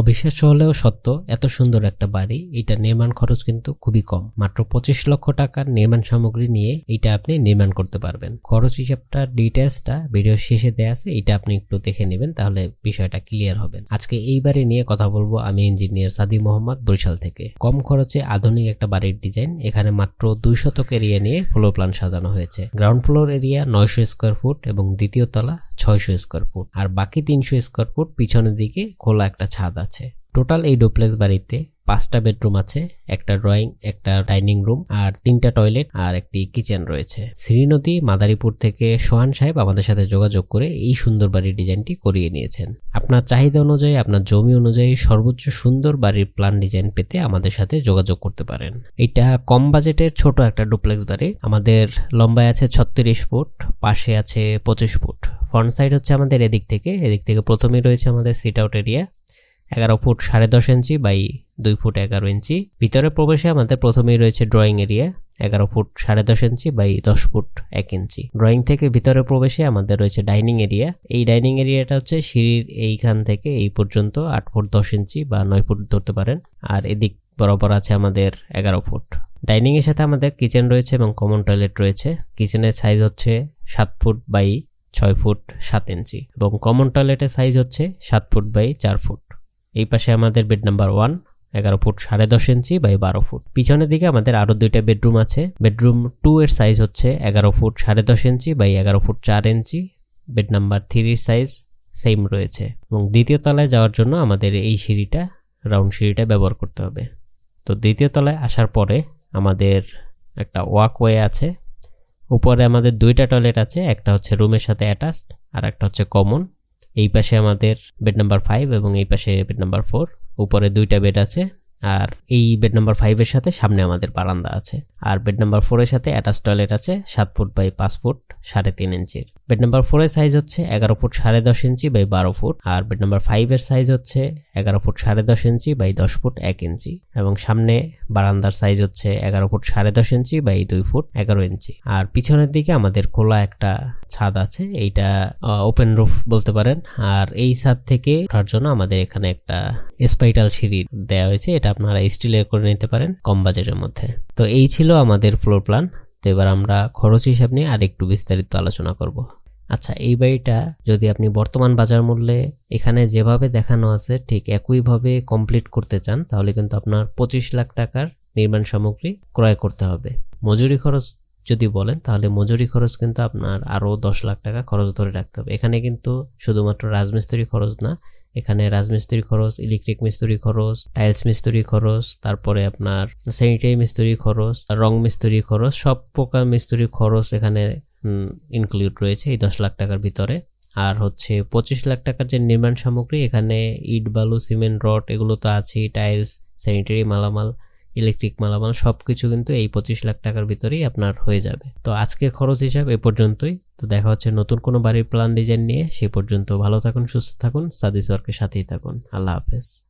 অবিশ্বাস্য হলেও সত্য, এত সুন্দর একটা বাড়ি এটা নির্মাণ খরচ কিন্তু খুবই কম। মাত্র পঁচিশ লক্ষ টাকার নির্মাণ সামগ্রী নিয়ে এটা আপনি নির্মাণ করতে পারবেন। খরচ হিসাবটা ডিটেলসটা ভিডিও শেষে দেওয়া আছে, এটা আপনি একটু দেখে নেবেন, তাহলে বিষয়টা ক্লিয়ার হবেন আজকে এই বাড়ি নিয়ে কথা বলব আমি ইঞ্জিনিয়ার সাদি মোহাম্মদ বরিশাল থেকে। কম খরচে আধুনিক একটা বাড়ির ডিজাইন, এখানে মাত্র দুই শতক এরিয়া নিয়ে ফ্লোর প্ল্যান সাজানো হয়েছে। গ্রাউন্ড ফ্লোর এরিয়া নয়শো স্কোয়ার ফুট এবং দ্বিতীয় তলা ছয়শো স্কোয়ার ফুট আর বাকি তিনশো স্কোয়ার ফুট পিছনের দিকে খোলা একটা ছাদ আছে। টোটাল এই ডোপ্লেক্স বাড়িতে পাঁচটা বেডরুম আছে, একটা ড্রয়িং একটা ডাইনিং রুম আর তিনটা টয়লেট আর একটি কিচেন রয়েছে। শ্রীনদী, মাদারীপুর থেকে সোহান সাহেব আমাদের সাথে যোগাযোগ করে এই সুন্দর বাড়ির ডিজাইনটি করিয়ে নিয়েছেন। আপনার চাহিদা অনুযায়ী, আপনার জমি অনুযায়ী সর্বোচ্চ সুন্দর বাড়ির প্ল্যান ডিজাইন পেতে আমাদের সাথে যোগাযোগ করতে পারেন। এটা কম বাজেটের ছোট একটা ডুপ্লেক্স বাড়ি। আমাদের লম্বায় আছে ছত্রিশ ফুট, পাশে আছে পঁচিশ ফুট। ফ্রন্ট সাইড হচ্ছে আমাদের এদিক থেকে। এদিক থেকে প্রথমেই রয়েছে আমাদের সিট আউট এরিয়া এগারো ফুট সাড়ে দশ ইঞ্চি বাই দুই ফুট এগারো ইঞ্চি। ভিতরে প্রবেশে আমাদের প্রথমেই রয়েছে ড্রয়িং এরিয়া এগারো ফুট সাড়ে দশ ইঞ্চি বাই দশ ফুট এক ইঞ্চি। ড্রয়িং থেকে ভিতরে প্রবেশে আমাদের রয়েছে ডাইনিং এরিয়া এই ডাইনিং এরিয়াটা হচ্ছে সিঁড়ির এইখান থেকে এই পর্যন্ত আট ফুট দশ ইঞ্চি বা নয় ফুট ধরতে পারেন। আর এদিক বরাবর আছে আমাদের এগারো ফুট। ডাইনিং এর সাথে আমাদের কিচেন রয়েছে এবং কমন টয়লেট রয়েছে। কিচেনের সাইজ হচ্ছে সাত ফুট বাই ছয় ফুট সাত ইঞ্চি এবং কমন টয়লেটের সাইজ হচ্ছে সাত ফুট বাই চার ফুট। এই পাশে আমাদের বেড নাম্বার ওয়ান এগারো ফুট সাড়ে দশ ইঞ্চি বাই বারো ফুট। পিছনের দিকে আমাদের আরও দুইটা বেডরুম আছে। বেডরুম টু এর সাইজ হচ্ছে এগারো ফুট সাড়ে দশ ইঞ্চি বাই এগারো ফুট চার ইঞ্চি। বেড নাম্বার থ্রির সাইজ সেম রয়েছে। এবং দ্বিতীয় তলায় যাওয়ার জন্য আমাদের এই সিঁড়িটা রাউন্ড সিঁড়িটা ব্যবহার করতে হবে। তো দ্বিতীয় তলায় আসার পরে আমাদের একটা ওয়াকওয়ে আছে। উপরে আমাদের দুইটা টয়লেট আছে, একটা হচ্ছে রুমের সাথে অ্যাটাচড আর একটা হচ্ছে কমন এই পাশে আমাদের বেড নাম্বার ফাইভ এবং এই পাশে বেড নাম্বার ফোর উপরে দুইটা বেড আছে আর এই বেড নাম্বার ফাইভের সাথে সামনে আমাদের বারান্দা আছে। আর বেড নাম্বার ফোরের সাথে অ্যাটাচ টয়লেট আছে সাত ফুট বাই পাঁচ ফুট সাড়ে তিন ইঞ্চির বেড নাম্বার ফোরের সাইজ হচ্ছে এগারো ফুট সাড়ে দশ ইঞ্চি বাই বারো ফুট আর বেড নাম্বার ফাইভের সাইজ হচ্ছে এগারো ফুট সাড়ে দশ ইঞ্চি বাই দশ ফুট এক ইঞ্চি এবং সামনে বারান্দার সাইজ হচ্ছে এগারো ফুট সাড়ে দশ ইঞ্চি বাই দুই ফুট এগারো ইঞ্চি আর পিছনের দিকে আমাদের খোলা একটা ছাদ আছে, এইটা ওপেন রুফ বলতে পারেন। আর এই ছাদ থেকে ওঠার জন্য আমাদের এখানে একটা স্পাইটাল সিঁড়ি দেওয়া হয়েছে, এটা আপনারা স্টিলের করে নিতে পারেন কম বাজেটের মধ্যে। তো এই ছিল আমাদের ফ্লোর প্ল্যান তো এবার আমরা খরচ হিসাব নিয়ে আর একটু বিস্তারিত আলোচনা করব। আচ্ছা এই বাড়িটা যদি আপনি বর্তমান বাজার মূল্যে এখানে যেভাবে দেখানো আছে, ঠিক একইভাবে কমপ্লিট করতে চান, তাহলে কিন্তু আপনার পঁচিশ লাখ টাকার নির্মাণ সামগ্রী ক্রয় করতে হবে। মজুরি খরচ যদি বলেন, তাহলে মজুরি খরচ কিন্তু আপনার আরও দশ লাখ টাকা খরচ ধরে রাখতে হবে। এখানে কিন্তু শুধুমাত্র রাজমিস্ত্রি খরচ না এখানে রাজমিস্ত্রি খরচ ইলেকট্রিক মিস্ত্রি খরচ টাইলস মিস্ত্রি খরচ, তারপরে আপনার স্যানিটারি মিস্ত্রি খরচ রং মিস্ত্রি খরচ, সব প্রকার মিস্ত্রি খরচ এখানে ইনক্লুড রয়েছে এই দশ লাখ টাকার ভিতরে। আর হচ্ছে পঁচিশ লাখ টাকার যে নির্মাণ সামগ্রী, এখানে ইট, বালু, সিমেন্ট, রড, এগুলো তো আছেই টাইলস স্যানিটারি মালামাল। ইলেকট্রিক মালামাল সব কিছু কিন্তু এই পঁচিশ লাখ টাকার ভিতরেই আপনার হয়ে যাবে। তো আজকের খরচ হিসাব এ পর্যন্তই। তো দেখা হচ্ছে নতুন কোনো বাড়ির প্ল্যান ডিজাইন নিয়ে। সে পর্যন্ত ভালো থাকুন, সুস্থ থাকুন। সাদিস ওয়ার্কের সাথেই থাকুন। আল্লাহ হাফেজ।